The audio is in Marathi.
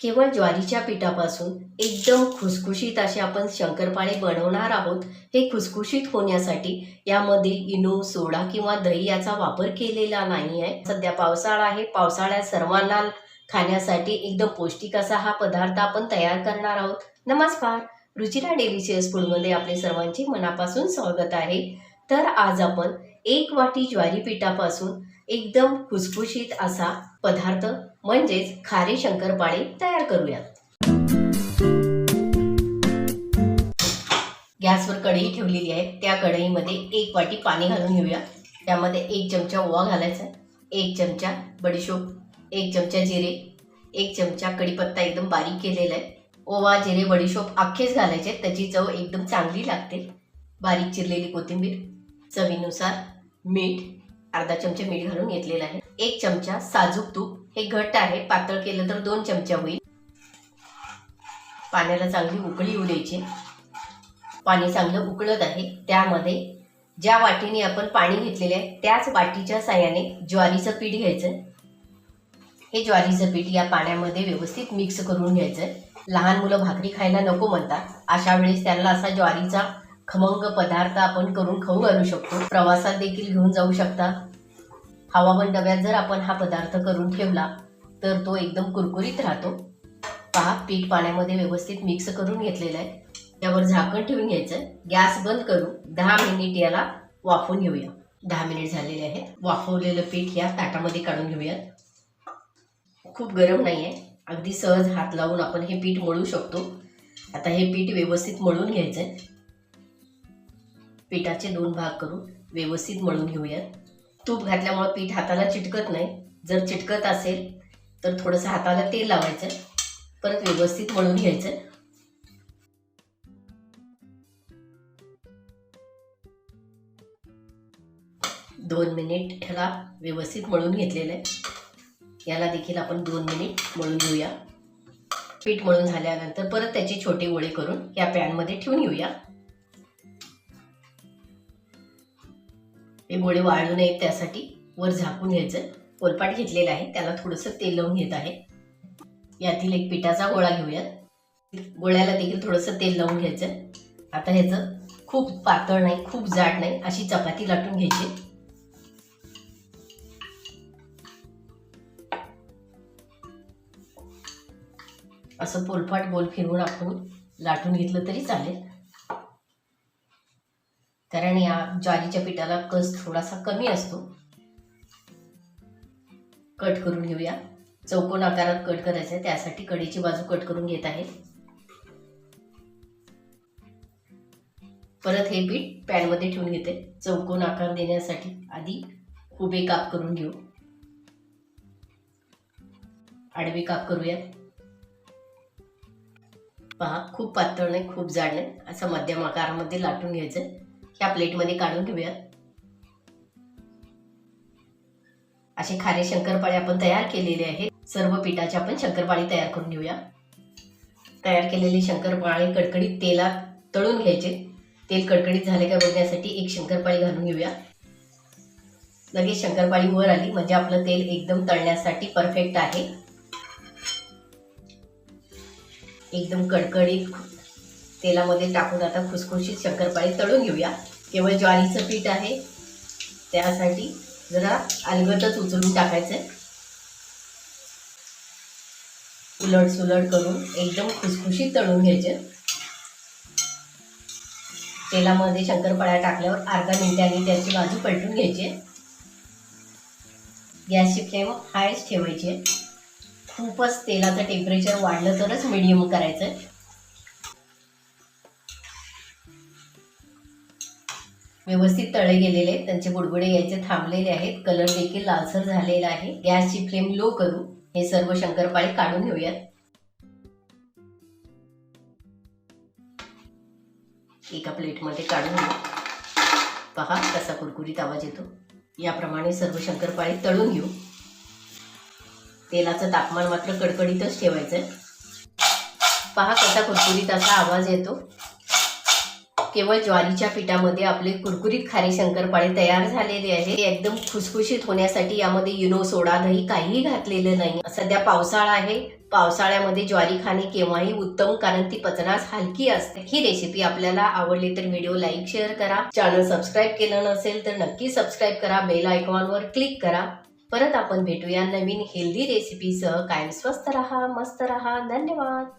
केवळ ज्वारीच्या पिठापासून एकदम खुसखुशीत असे आपण शंकरपाळे बनवणार आहोत हे खुसखुशीत होण्यासाठी यामध्ये इनो सोडा किंवा दही याचा वापर केलेला नाही आहे. सध्या पावसाळा आहे. पावसाळ्यात सर्वांना खाण्यासाठी एकदम पौष्टिक असा हा पदार्थ आपण तयार करणार आहोत. नमस्कार. रुचिरा डेलिशियस फूडमध्ये आपले सर्वांचे मनापासून स्वागत आहे. तर आज आपण एक वाटी ज्वारी पिठापासून एकदम खुसखुशीत असा पदार्थ म्हणजेच खारी शंकरपाळे तयार करूयात. गॅसवर कढई ठेवलेली आहे. त्या कढईमध्ये एक वाटी पाणी घालून घेऊया. त्यामध्ये एक चमचा ओवा घालायचा. एक चमचा बडीशोप एक चमचा जिरे एक चमचा कढीपत्ता एकदम बारीक केलेला आहे. ओवा जिरे बडीशोप अख्खेच घालायचे. त्याची चव एकदम चांगली लागते. बारीक चिरलेली कोथिंबीर चवीनुसार मीठ अर्धा चमचा मीठ घालून घेतलेलं आहे. एक चमचा साजूक तूप. हे घट्ट आहे. पातळ केलं तर दोन चमचा होईल. पाण्याला चांगली उकळी येऊ द्यायची. पाणी चांगलं उकळत आहे. त्यामध्ये ज्या वाटीने आपण पाणी घेतलेले आहे त्याच वाटीच्या साह्याने ज्वारीचं पीठ घ्यायचं. हे ज्वारीचं पीठ या पाण्यामध्ये व्यवस्थित मिक्स करून घ्यायचं लहान मुलं भाकरी खायला नको म्हणतात. अशा वेळेस त्यांना असा ज्वारीचा खमंग पदार्थ आपण करून खाऊ घालू शकतो. प्रवासात देखील घेऊन जाऊ शकता. हवामान डब्यात जर आपण हा पदार्थ करून ठेवला तर तो एकदम कुरकुरीत राहतो. पहा पीठ पाण्यामध्ये व्यवस्थित मिक्स करून घेतलेलं आहे. त्यावर झाकण ठेवून घ्यायचं. गॅस बंद करून दहा मिनिट याला वाफवून घेऊया. दहा मिनिट झालेले आहेत. वाफवलेलं पीठ या ताटामध्ये काढून घेऊयात. खूप गरम नाही आहे अगदी सहज हात लावून आपण हे पीठ मळू शकतो. आता हे पीठ व्यवस्थित मळून घ्यायचं आहे पिठाचे दोन भाग करून व्यवस्थित मळून घेऊयात. तूप घातल्यामुळे पीठ हाताला चिटकत नाही. जर चिटकत असेल तर थोडंसं हाताला तेल लावायचं. परत व्यवस्थित मळून घ्यायचं. दोन मिनिट ह्याला व्यवस्थित मळून घेतलेलं आहे. याला देखील आपण दोन मिनिट मळून घेऊया. पीठ मळून झाल्यानंतर परत त्याचे छोटे गोळे करून या पॅनमध्ये ठेवून घेऊया हे गोळे वाळू नयेत त्यासाठी वर झाकून घ्यायचं. पोलपाट घेतलेलं आहे. त्याला थोडंसं तेल लावून घेत आहे. यातील एक पिठाचा गोळा घेऊयात. गोळ्याला देखील थोडंसं तेल लावून घ्यायचं. आता ह्याचं खूप पातळ नाही खूप जाड नाही अशी चपाती लाटून घ्यायची. असं पोलपाट गोल फिरवून आपण लाटून घेतलं तरी चालेल. कारण या ज्वारीच्या पिठाला कस थोडासा कमी असतो. कट करून घेऊया. चौकोन आकारात कट करायचं आहे त्यासाठी कढीची बाजू कट करून घेत आहे. परत हे पीठ पॅनमध्ये ठेवून घेते. चौकोन आकार देण्यासाठी आधी उभे काप करून घेऊ. आडवे काप करूया पहा खूप पातळ नाही खूप जाड नाही. असं मध्यम आकारामध्ये लाटून घ्यायचं ह्या प्लेटमध्ये काढून घेऊया असे खारे शंकरपाळे आपण तयार केलेले आहेत. सर्व पिठाचे आपण शंकरपाळी तयार करून घेऊया. तयार केलेले शंकरपाळे कडकडीत तेलात तळून घ्यायचे. तेल कडकडीत झाले का बघण्यासाठी एक शंकरपाळी घालून घेऊया. लगेच शंकरपाळी वर आली म्हणजे आपलं तेल एकदम तळण्यासाठी परफेक्ट आहे. एकदम कडकडीत तेलामध्ये टाकून आता खुसखुशीत शंकरपाळी तळून घेऊया. केवळ ज्वारीचं पीठ आहे. त्यासाठी जरा अलगदच उचलून टाकायचं उलट सुलट करून एकदम खुसखुशीत तळून घ्यायचे. तेलामध्ये शंकरपाळ्या टाकल्यावर अर्धा मिनिटांनी त्याची बाजू पलटून घ्यायची. गॅसची फ्लेम हायच ठेवायची. खूपच तेलाचं टेम्परेचर वाढलं तरच मिडियम करायचं व्यवस्थित तळे गेलेले आहेत. त्यांचे बुडबुडे यायचे थांबलेले आहेत. कलर देखील लालसर झालेला आहे. गॅसची फ्लेम लो करू हे सर्व शंकरपाळे काढून घेऊयात. एका प्लेटमध्ये काढून घेऊ. पहा कसा कुरकुरीत आवाज येतो. याप्रमाणे सर्व शंकरपाळे तळून घेऊ. तेलाचं तापमान मात्र कडकडीतच ठेवायचं आहे पहा कसा कुरकुरीत असा आवाज येतो. केवळ ज्वारीच्या पिठामध्ये आपले कुरकुरीत खारी शंकरपाळे तयार झालेले आहे. ते एकदम खुसखुशीत होण्यासाठी यामध्ये युनो सोडा दही काहीही घातलेलं नाही. सध्या पावसाळा आहे. पावसाळ्यामध्ये ज्वारी खाणे केव्हाही उत्तम कारण ती पचनास हलकी असते. ही रेसिपी आपल्याला आवडली तर व्हिडिओ लाईक शेअर करा. चॅनल सबस्क्राईब केलं नसेल तर नक्की सबस्क्राईब करा. बेल आयकॉनवर क्लिक करा. परत आपण भेटूया नवीन हेल्दी रेसिपीसह कायम स्वस्त रहा मस्त रहा. धन्यवाद.